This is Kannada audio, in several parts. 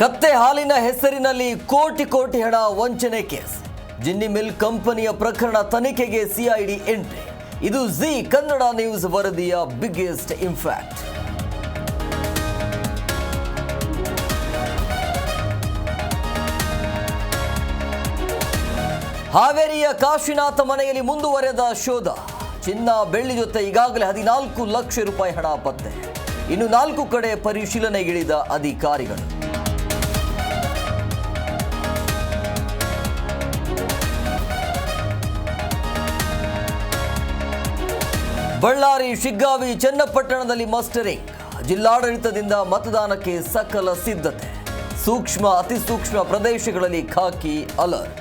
ಕತ್ತೆ ಹಾಲಿನ ಹೆಸರಿನಲ್ಲಿ ಕೋಟಿ ಕೋಟಿ ಹಣ ವಂಚನೆ ಕೇಸ್. ಜಿನ್ನಿ ಮಿಲ್ ಕಂಪನಿಯ ಪ್ರಕರಣ ತನಿಖೆಗೆ ಸಿಐಡಿ ಎಂಟ್ರಿ. ಇದು ಜಿ ಕನ್ನಡ ನ್ಯೂಸ್ ವರದಿಯ ಬಿಗ್ಗೆಸ್ಟ್ ಇಂಫ್ಯಾಕ್ಟ್ ಹಾವೇರಿಯ ಕಾಶಿನಾಥ ಮನೆಯಲ್ಲಿ ಮುಂದುವರೆದ ಶೋಧ. ಚಿನ್ನ ಬೆಳ್ಳಿ ಜೊತೆ ಈಗಾಗಲೇ ಹದಿನಾಲ್ಕು ಲಕ್ಷ ರೂಪಾಯಿ ಹಣ ಪತ್ತೆ. ಇನ್ನು ನಾಲ್ಕು ಕಡೆ ಪರಿಶೀಲನೆಗಿಳಿದ ಅಧಿಕಾರಿಗಳು. ಬಳ್ಳಾರಿ, ಶಿಗ್ಗಾವಿ, ಚನ್ನಪಟ್ಟಣದಲ್ಲಿ ಮಸ್ಟರಿಂಗ್. ಜಿಲ್ಲಾಡಳಿತದಿಂದ ಮತದಾನಕ್ಕೆ ಸಕಲ ಸಿದ್ಧತೆ. ಸೂಕ್ಷ್ಮ, ಅತಿ ಸೂಕ್ಷ್ಮ ಪ್ರದೇಶಗಳಲ್ಲಿ ಖಾಕಿ ಅಲರ್ಟ್.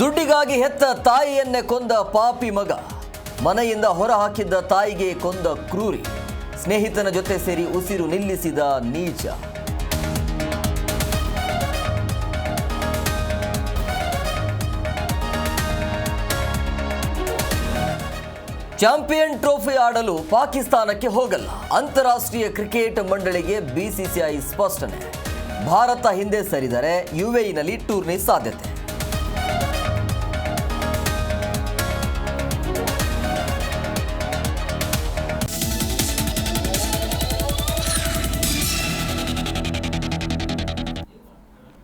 ದುಡ್ಡಿಗಾಗಿ ಹೆತ್ತ ತಾಯಿಯನ್ನೇ ಕೊಂದ ಪಾಪಿ ಮಗ. ಮನೆಯಿಂದ ಹೊರ ಹಾಕಿದ್ದ ತಾಯಿಗೆ ಕೊಂದ ಕ್ರೂರಿ. ಸ್ನೇಹಿತನ ಜೊತೆ ಸೇರಿ ಉಸಿರು ನಿಲ್ಲಿಸಿದ ನೀಚ. ಚಾಂಪಿಯನ್ ಟ್ರೋಫಿ ಆಡಲು ಪಾಕಿಸ್ತಾನಕ್ಕೆ ಹೋಗಲ್ಲ. ಅಂತಾರಾಷ್ಟ್ರೀಯ ಕ್ರಿಕೆಟ್ ಮಂಡಳಿಗೆ ಬಿಸಿಸಿಐ ಸ್ಪಷ್ಟನೆ. ಭಾರತ ಹಿಂದೆ ಸರಿದರೆ ಯುಎಇನಲ್ಲಿ ಟೂರ್ನಿ ಸಾಧ್ಯತೆ.